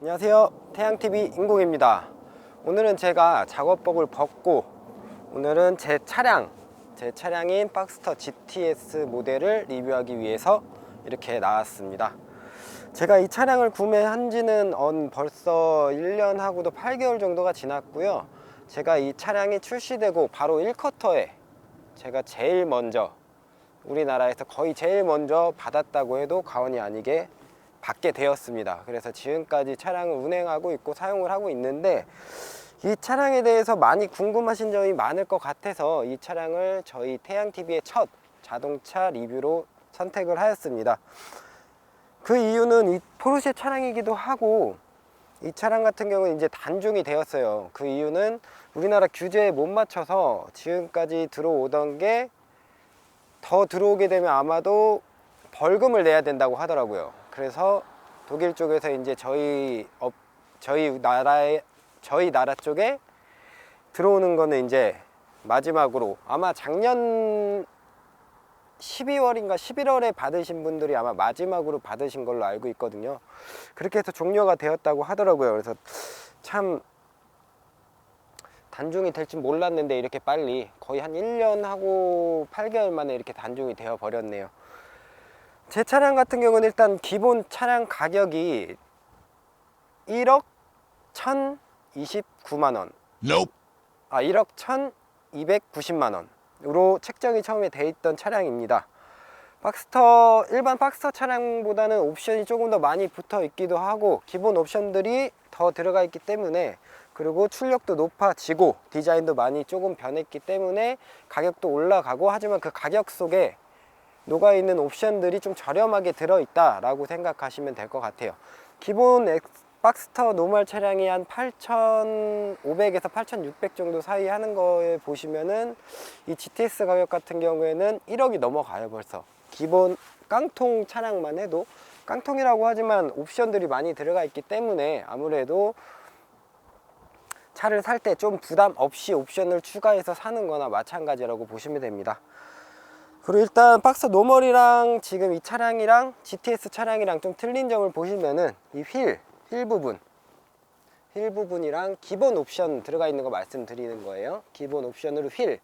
안녕하세요. 태양TV 인공입니다. 오늘은 제가 작업복을 벗고 오늘은 제 차량 제 차량인 박스터 GTS 모델을 리뷰하기 위해서 이렇게 나왔습니다 제가 이 차량을 구매한 지는 언 벌써 1년하고도 8개월 정도가 지났고요 제가 이 차량이 출시되고 바로 1쿼터에 제가 제일 먼저 우리나라에서 거의 제일 먼저 받았다고 해도 과언이 아니게 받게 되었습니다. 그래서 지금까지 차량을 운행하고 있고 사용을 하고 있는데 이 차량에 대해서 많이 궁금하신 점이 많을 것 같아서 이 차량을 저희 태양TV의 첫 자동차 리뷰로 선택을 하였습니다. 그 이유는 이 포르쉐 차량이기도 하고 이 차량 같은 경우는 이제 단종이 되었어요. 그 이유는 우리나라 규제에 못 맞춰서 지금까지 들어오던 게 더 들어오게 되면 아마도 벌금을 내야 된다고 하더라고요. 그래서 독일 쪽에서 이제 저희 업 저희 나라에 저희 나라 쪽에 들어오는 거는 이제 마지막으로 아마 작년 12월인가 11월에 받으신 분들이 아마 마지막으로 받으신 걸로 알고 있거든요. 그렇게 해서 종료가 되었다고 하더라고요. 그래서 참 단종이 될줄 몰랐는데 이렇게 빨리 거의 한 1년 하고 8개월 만에 이렇게 단종이 되어 버렸네요. 제 차량 같은 경우는 일단 기본 차량 가격이 1억 1,029만 원. Nope. 아, 1억 1,290만 원 으로 책정이 처음에 돼 있던 차량입니다. 박스터 일반 박스터 차량보다는 옵션이 조금 더 많이 붙어 있기도 하고 기본 옵션들이 더 들어가 있기 때문에 그리고 출력도 높아지고 디자인도 많이 조금 변했기 때문에 가격도 올라가고 하지만 그 가격 속에 녹아 있는 옵션들이 좀 저렴하게 들어 있다 라고 생각하시면 될 것 같아요. 기본 엑- 박스터 노멀 차량이 한 8,500에서 8,600 정도 사이 하는 거에 보시면은 이 GTS 가격 같은 경우에는 1억이 넘어가요 벌써. 기본 깡통 차량만 해도 깡통이라고 하지만 옵션들이 많이 들어가 있기 때문에 아무래도 차를 살 때 좀 부담 없이 옵션을 추가해서 사는 거나 마찬가지라고 보시면 됩니다. 그리고 일단 박스 노멀이랑 지금 이 차량이랑 GTS 차량이랑 좀 틀린 점을 보시면은 이 휠, 휠 부분. 휠 부분이랑 기본 옵션 들어가 있는 거 말씀드리는 거예요. 기본 옵션으로 휠.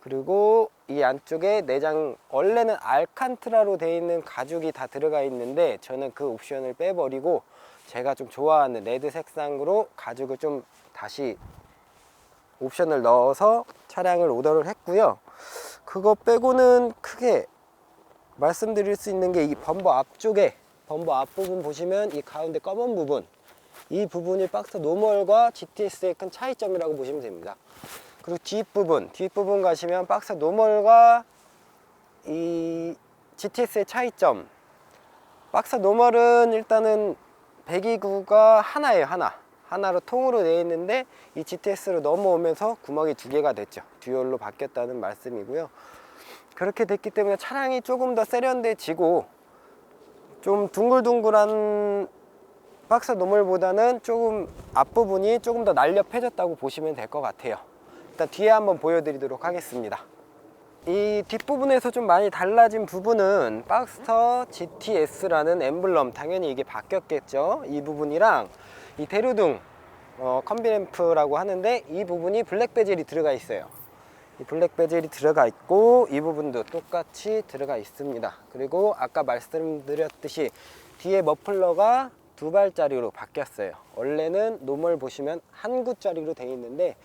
그리고 이 안쪽에 내장 원래는 알칸트라로 되어 있는 가죽이 다 들어가 있는데 저는 그 옵션을 빼버리고 제가 좀 좋아하는 레드 색상으로 가죽을 좀 다시 옵션을 넣어서 차량을 오더를 했고요. 그거 빼고는 크게 말씀드릴 수 있는 게 이 범버 앞쪽에 범버 앞부분 보시면 이 가운데 검은 부분 이 부분이 박스 노멀과 GTS의 큰 차이점이라고 보시면 됩니다. 그리고 뒷부분 뒷부분 가시면 박스 노멀과 이 GTS의 차이점. 박스 노멀은 일단은 배기구가 하나예요 하나. 하나로 통으로 되어 있는데 이 GTS로 넘어오면서 구멍이 두 개가 됐죠. 듀얼로 바뀌었다는 말씀이고요. 그렇게 됐기 때문에 차량이 조금 더 세련돼지고 좀 둥글둥글한 박스 노멀보다는 조금 앞부분이 조금 더 날렵해졌다고 보시면 될 것 같아요. 일단 뒤에 한번 보여드리도록 하겠습니다. 이 뒷부분에서 좀 많이 달라진 부분은 박스터 GTS라는 엠블럼 당연히 이게 바뀌었겠죠? 이 부분이랑 이 대류등 어, 컨비램프라고 하는데 이 부분이 블랙 베젤이 들어가 있어요 이 블랙 베젤이 들어가 있고 이 부분도 똑같이 들어가 있습니다. 그리고 아까 말씀드렸듯이 뒤에 머플러가 두 발짜리로 바뀌었어요. 원래는 노멀 보시면 한 구짜리로 되어 있는데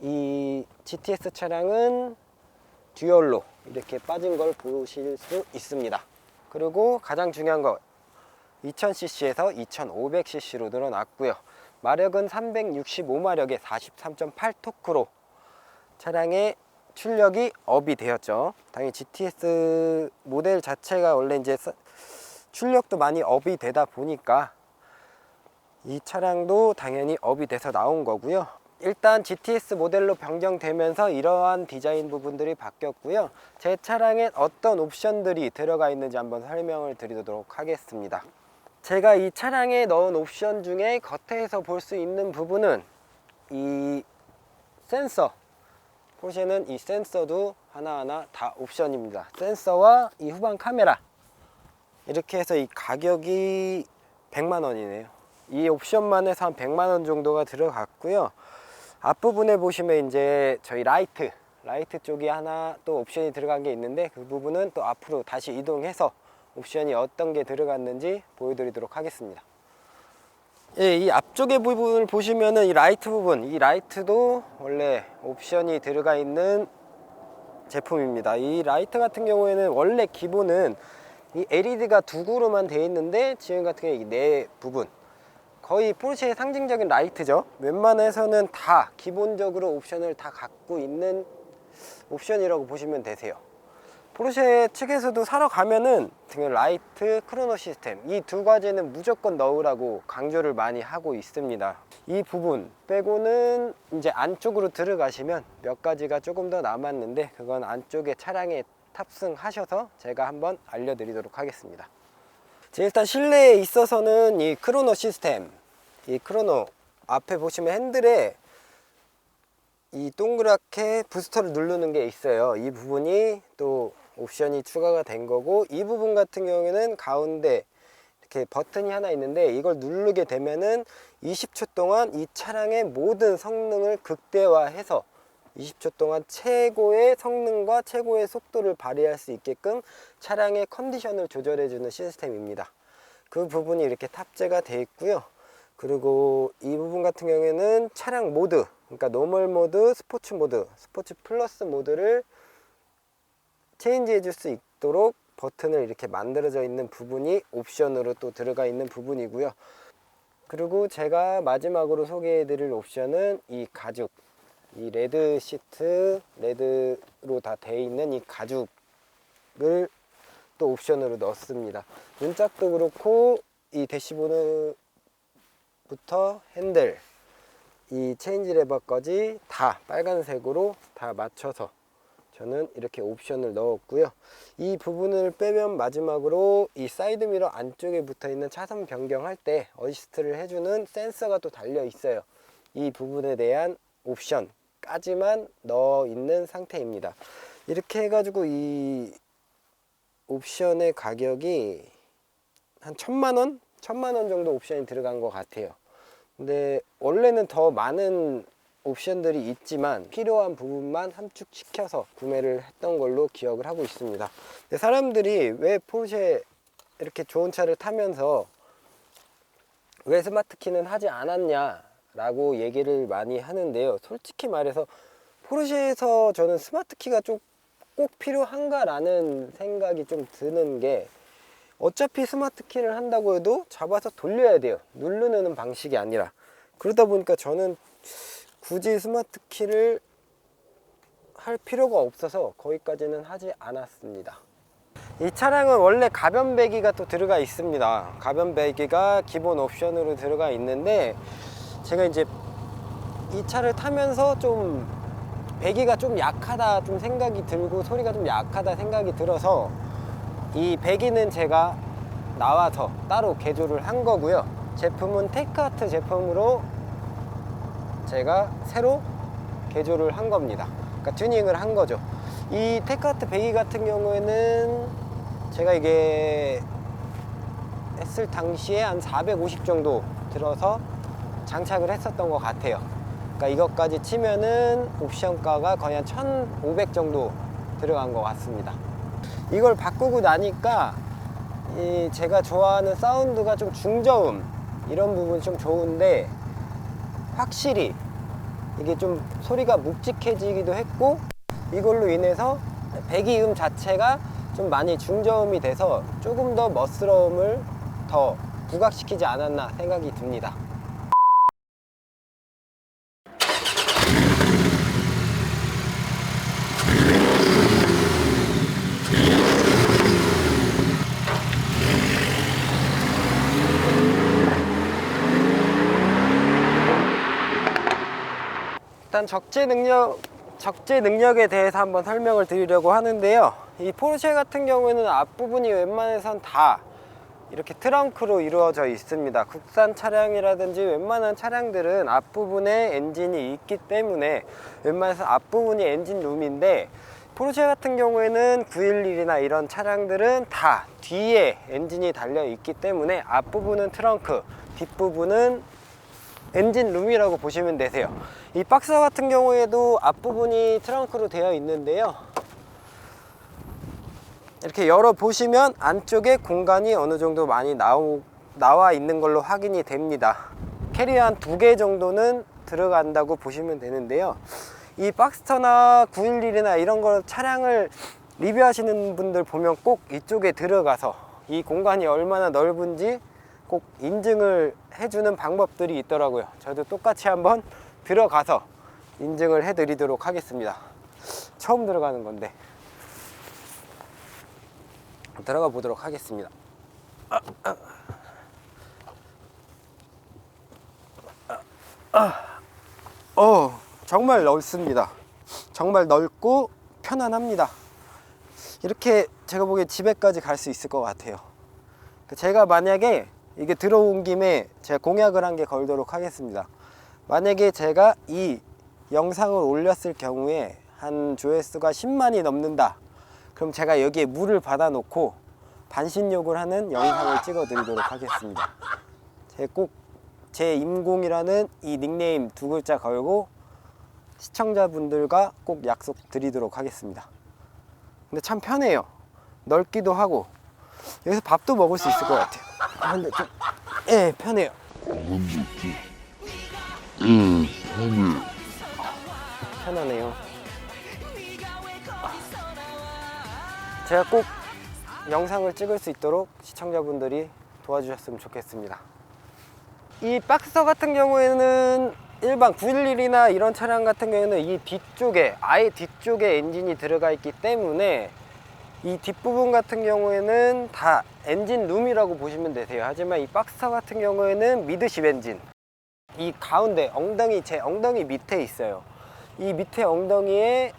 이 GTS 차량은 듀얼로 이렇게 빠진 걸 보실 수 있습니다. 그리고 가장 중요한 거 2000cc에서 2500cc로 늘어났고요. 마력은 365마력에 43.8 토크로 차량의 출력이 업이 되었죠. 당연히 GTS 모델 자체가 원래 이제 서- 출력도 많이 업이 되다 보니까 이 차량도 당연히 업이 돼서 나온 거고요. 일단 GTS 모델로 변경되면서 이러한 디자인 부분들이 바뀌었고요. 제 차량엔 어떤 옵션들이 들어가 있는지 한번 설명을 드리도록 하겠습니다. 제가 이 차량에 넣은 옵션 중에 겉에서 볼 수 있는 부분은 이 센서 포르쉐는 이 센서도 하나하나 다 옵션입니다. 센서와 이 후방 카메라. 이렇게 해서 이 가격이 100만 원이네요. 이 옵션만 해서 한 100만 원 정도가 들어갔고요. 앞부분에 보시면 이제 저희 라이트 라이트 쪽이 하나 또 옵션이 들어간 게 있는데 그 부분은 또 앞으로 다시 이동해서 옵션이 어떤 게 들어갔는지 보여드리도록 하겠습니다 예, 이 앞쪽의 부분을 보시면은 이 라이트 부분, 이 라이트도 원래 옵션이 들어가 있는 제품입니다. 이 라이트 같은 경우에는 원래 기본은 이 LED가 두 그루만 되어 있는데 지금 같은 경우에 이네 부분 거의 포르쉐의 상징적인 라이트죠. 웬만해서는 다 기본적으로 옵션을 다 갖고 있는 옵션이라고 보시면 되세요. 포르쉐 측에서도 사러 가면은 등에 라이트, 크로노 시스템 이 두 가지는 무조건 넣으라고 강조를 많이 하고 있습니다. 이 부분 빼고는 이제 안쪽으로 들어가시면 몇 가지가 조금 더 남았는데 그건 안쪽에 차량에 탑승하셔서 제가 한번 알려드리도록 하겠습니다. 자, 일단 실내에 있어서는 이 크로노 시스템, 이 크로노 앞에 보시면 핸들에 이 동그랗게 부스터를 누르는 게 있어요. 이 부분이 또 옵션이 추가가 된 거고 이 부분 같은 경우에는 가운데 이렇게 버튼이 하나 있는데 이걸 누르게 되면은 20초 동안 이 차량의 모든 성능을 극대화해서 20초 동안 최고의 성능과 최고의 속도를 발휘할 수 있게끔 차량의 컨디션을 조절해 주는 시스템입니다. 그 부분이 이렇게 탑재가 되어 있고요. 그리고 이 부분 같은 경우에는 차량 모드, 그러니까 노멀 모드, 스포츠 모드, 스포츠 플러스 모드를 체인지 해줄 수 있도록 버튼을 이렇게 만들어져 있는 부분이 옵션으로 또 들어가 있는 부분이고요. 그리고 제가 마지막으로 소개해 드릴 옵션은 이 가죽, 이 레드 시트, 레드로 다 되어 있는 이 가죽을 또 옵션으로 넣었습니다. 눈짝도 그렇고 이 대시보드부터 핸들, 이 체인지 레버까지 다 빨간색으로 다 맞춰서 저는 이렇게 옵션을 넣었고요. 이 부분을 빼면 마지막으로 이 사이드미러 안쪽에 붙어 있는 차선 변경할 때 어시스트를 해주는 센서가 또 달려 있어요. 이 부분에 대한 옵션까지만 넣어 있는 상태입니다. 이렇게 해가지고 이 옵션의 가격이 한 천만 원? 천만 원 정도 옵션이 들어간 것 같아요. 근데 원래는 더 많은 옵션들이 있지만 필요한 부분만 함축시켜서 구매를 했던 걸로 기억을 하고 있습니다. 사람들이 왜 포르쉐 이렇게 좋은 차를 타면서 왜 스마트키는 하지 않았냐라고 얘기를 많이 하는데요. 솔직히 말해서 포르쉐에서 저는 스마트키가 좀 꼭 필요한가라는 생각이 좀 드는 게 어차피 스마트키를 한다고 해도 잡아서 돌려야 돼요. 누르는 방식이 아니라. 그러다 보니까 저는 굳이 스마트 키를 할 필요가 없어서 거기까지는 하지 않았습니다. 이 차량은 원래 가변 배기가 또 들어가 있습니다. 가변 배기가 기본 옵션으로 들어가 있는데 제가 이제 이 차를 타면서 좀 배기가 좀 약하다 좀 생각이 들고 소리가 좀 약하다 생각이 들어서 이 배기는 제가 나와서 따로 개조를 한 거고요. 제품은 테크아트 제품으로 제가 새로 개조를 한 겁니다. 그러니까 튜닝을 한 거죠. 이 테크아트 배기 같은 경우에는 제가 이게 했을 당시에 한 450 정도 들어서 장착을 했었던 것 같아요. 그러니까 이것까지 치면은 옵션가가 거의 한 1,500 정도 들어간 것 같습니다. 이걸 바꾸고 나니까 이 제가 좋아하는 사운드가 좀 중저음 이런 부분이 좀 좋은데 확실히 이게 좀 소리가 묵직해지기도 했고 이걸로 인해서 배기음 자체가 좀 많이 중저음이 돼서 조금 더 멋스러움을 더 부각시키지 않았나 생각이 듭니다. 일단 적재 능력 적재 능력에 대해서 한번 설명을 드리려고 하는데요. 이 포르쉐 같은 경우에는 앞부분이 웬만해선 다 이렇게 트렁크로 이루어져 있습니다. 국산 차량이라든지 웬만한 차량들은 앞부분에 엔진이 있기 때문에 웬만해서 앞부분이 엔진 룸인데 포르쉐 같은 경우에는 911이나 이런 차량들은 다 뒤에 엔진이 달려 있기 때문에 앞부분은 트렁크, 뒷부분은 엔진 룸이라고 보시면 되세요. 이 박스 같은 경우에도 앞부분이 트렁크로 되어 있는데요. 이렇게 열어 보시면 안쪽에 공간이 어느 정도 많이 나오, 나와 있는 걸로 확인이 됩니다. 캐리어 한 두 개 정도는 들어간다고 보시면 되는데요. 이 박스터나 911이나 이런 거 차량을 리뷰하시는 분들 보면 꼭 이쪽에 들어가서 이 공간이 얼마나 넓은지 꼭 인증을 해주는 방법들이 있더라고요. 저도 똑같이 한번 들어가서 인증을 해드리도록 하겠습니다. 처음 들어가는 건데. 들어가 보도록 하겠습니다. 어, 정말 넓습니다. 정말 넓고 편안합니다. 이렇게 제가 보기에 집에까지 갈 수 있을 것 같아요. 제가 만약에 이게 들어온 김에 제가 공약을 한개 걸도록 하겠습니다. 만약에 제가 이 영상을 올렸을 경우에 한 조회수가 10만이 넘는다. 그럼 제가 여기에 물을 받아 놓고 반신욕을 하는 영상을 찍어 드리도록 하겠습니다. 제꼭 제 임공이라는 이 닉네임 두 글자 걸고 시청자분들과 꼭 약속 드리도록 하겠습니다. 근데 참 편해요. 넓기도 하고 여기서 밥도 먹을 수 있을 것 같아요. 아, 근데 좀, 예, 편해요. 응, 하늘. 편하네요. 제가 꼭 영상을 찍을 수 있도록 시청자분들이 도와주셨으면 좋겠습니다. 이 박스터 같은 경우에는 일반 911이나 이런 차량 같은 경우에는 이 뒤쪽에 아예 뒤쪽에 엔진이 들어가 있기 때문에 이 뒷부분 같은 경우에는 다 엔진 룸이라고 보시면 되세요. 하지만 이 박스터 같은 경우에는 미드십 엔진 이 가운데 엉덩이 제 엉덩이 밑에 있어요. 이 밑에 엉덩이에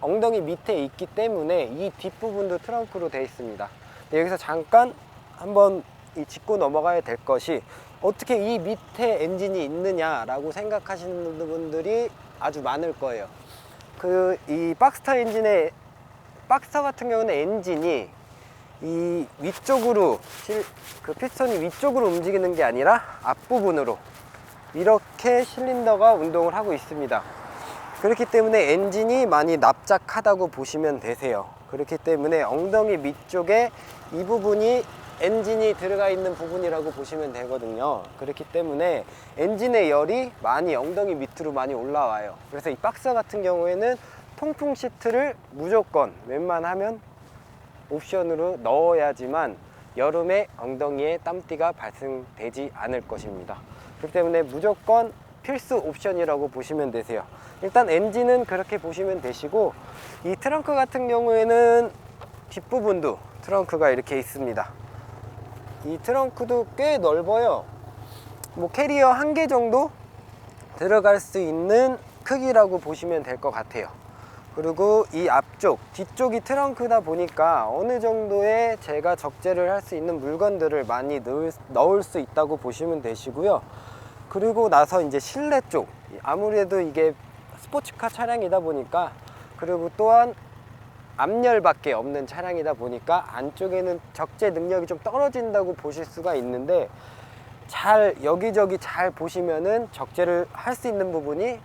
엉덩이 밑에 있기 때문에 이 뒷부분도 트렁크로 되어 있습니다. 여기서 잠깐 한번 이 짚고 넘어가야 될 것이 어떻게 이 밑에 엔진이 있느냐라고 생각하시는 분들이 아주 많을 거예요. 그 이 박스터 엔진의 박스터 같은 경우는 엔진이 이 위쪽으로 실, 그 피스톤이 위쪽으로 움직이는 게 아니라 앞부분으로 이렇게 실린더가 운동을 하고 있습니다. 그렇기 때문에 엔진이 많이 납작하다고 보시면 되세요. 그렇기 때문에 엉덩이 밑쪽에 이 부분이 엔진이 들어가 있는 부분이라고 보시면 되거든요. 그렇기 때문에 엔진의 열이 많이 엉덩이 밑으로 많이 올라와요. 그래서 이 박스 같은 경우에는 통풍 시트를 무조건 웬만하면 옵션으로 넣어야지만 여름에 엉덩이에 땀띠가 발생되지 않을 것입니다. 그렇기 때문에 무조건 필수 옵션이라고 보시면 되세요. 일단 엔진은 그렇게 보시면 되시고 이 트렁크 같은 경우에는 뒷부분도 트렁크가 이렇게 있습니다. 이 트렁크도 꽤 넓어요. 뭐 캐리어 한 개 정도 들어갈 수 있는 크기라고 보시면 될 것 같아요. 그리고 이 앞쪽, 뒤쪽이 트렁크다 보니까 어느 정도의 제가 적재를 할 수 있는 물건들을 많이 넣을, 넣을 수 있다고 보시면 되시고요. 그리고 나서 이제 실내 쪽, 아무래도 이게 스포츠카 차량이다 보니까 그리고 또한 앞열밖에 없는 차량이다 보니까 안쪽에는 적재 능력이 좀 떨어진다고 보실 수가 있는데 잘 여기저기 잘 보시면은 적재를 할 수 있는 부분이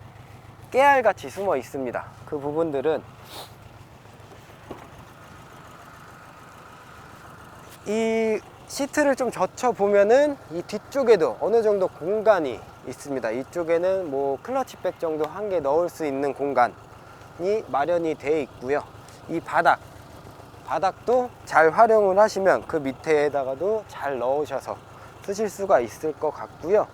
깨알같이 숨어 있습니다. 그 부분들은 이 시트를 좀 젖혀 보면은 이 뒤쪽에도 어느 정도 공간이 있습니다. 이쪽에는 뭐 클러치백 정도 한 개 넣을 수 있는 공간이 마련이 되어 있고요. 이 바닥 바닥도 잘 활용을 하시면 그 밑에다가도 잘 넣으셔서 쓰실 수가 있을 것 같고요.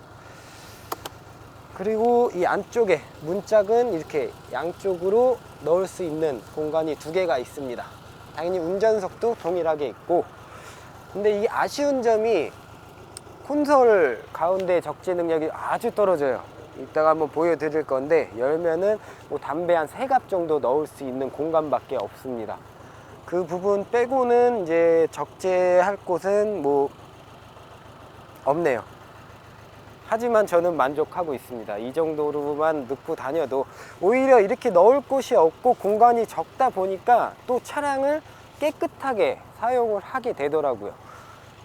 그리고 이 안쪽에 문짝은 이렇게 양쪽으로 넣을 수 있는 공간이 두 개가 있습니다. 당연히 운전석도 동일하게 있고 근데 이 아쉬운 점이 콘솔 가운데 적재 능력이 아주 떨어져요. 이따가 한번 보여드릴 건데 열면은 뭐 담배 한 세 갑 정도 넣을 수 있는 공간밖에 없습니다. 그 부분 빼고는 이제 적재할 곳은 뭐 없네요. 하지만 저는 만족하고 있습니다. 이 정도로만 넣고 다녀도 오히려 이렇게 넣을 곳이 없고 공간이 적다 보니까 또 차량을 깨끗하게 사용을 하게 되더라고요.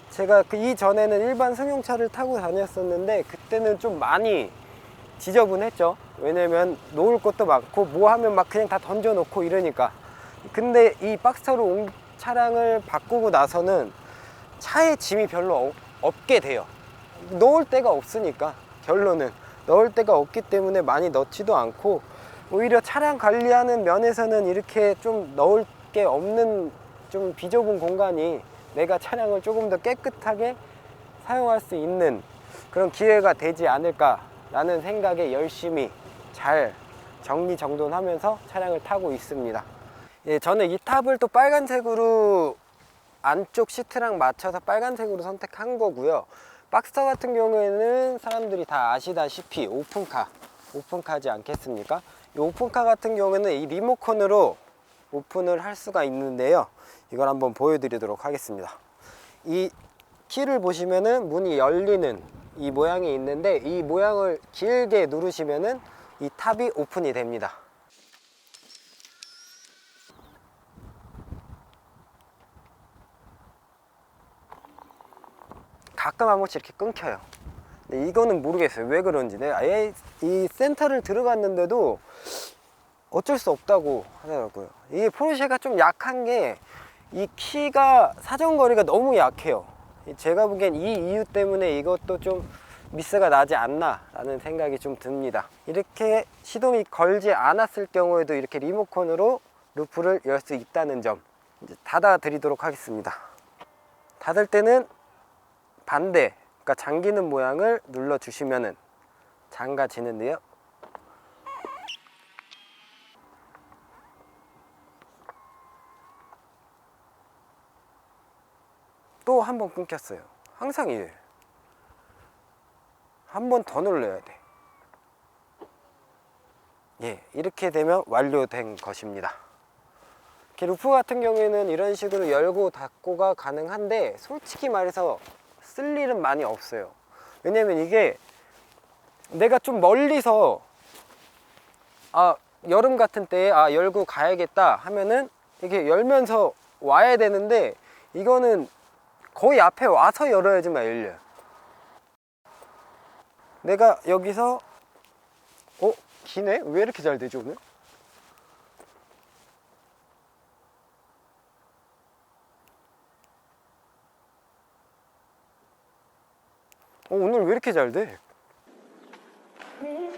제가 그 이전에는 일반 승용차를 타고 다녔었는데 그때는 좀 많이 지저분했죠. 왜냐면 놓을 것도 많고 뭐 하면 막 그냥 다 던져놓고 이러니까. 근데 이 박스터로 온 차량을 바꾸고 나서는 차에 짐이 별로 어- 없게 돼요. 넣을 데가 없으니까 결론은 넣을 데가 없기 때문에 많이 넣지도 않고 오히려 차량 관리하는 면에서는 이렇게 좀 넣을 게 없는 좀 비좁은 공간이 내가 차량을 조금 더 깨끗하게 사용할 수 있는 그런 기회가 되지 않을까라는 생각에 열심히 잘 정리정돈하면서 차량을 타고 있습니다. 예, 저는 이 탑을 또 빨간색으로 안쪽 시트랑 맞춰서 빨간색으로 선택한 거고요. 박스터 같은 경우에는 사람들이 다 아시다시피 오픈카, 오픈카지 않겠습니까? 이 오픈카 같은 경우에는 이 리모컨으로 오픈을 할 수가 있는데요. 이걸 한번 보여드리도록 하겠습니다. 이 키를 보시면은 문이 열리는 이 모양이 있는데 이 모양을 길게 누르시면은 이 탑이 오픈이 됩니다. 가끔 한 번씩 이렇게 끊겨요. 근데 이거는 모르겠어요. 왜 그런지. 아예 이 센터를 들어갔는데도 어쩔 수 없다고 하더라고요. 이게 포르쉐가 좀 약한 게 이 키가 사정거리가 너무 약해요. 제가 보기엔 이 이유 때문에 이것도 좀 미스가 나지 않나 라는 생각이 좀 듭니다. 이렇게 시동이 걸지 않았을 경우에도 이렇게 리모컨으로 루프를 열 수 있다는 점 이제 닫아 드리도록 하겠습니다. 닫을 때는 반대, 그러니까 잠기는 모양을 눌러 주시면은 잠가지는데요. 또 한 번 끊겼어요. 항상 이래요. 한번 더 눌러야 돼. 예, 이렇게 되면 완료된 것입니다. 루프 같은 경우에는 이런 식으로 열고 닫고가 가능한데 솔직히 말해서 쓸 일은 많이 없어요. 왜냐면 이게 내가 좀 멀리서 아 여름 같은 때에 아 열고 가야겠다 하면은 이렇게 열면서 와야 되는데 이거는 거의 앞에 와서 열어야지만 열려요. 내가 여기서 어 기네 왜 이렇게 잘 되지 오늘? 오늘 왜 이렇게 잘 돼? 네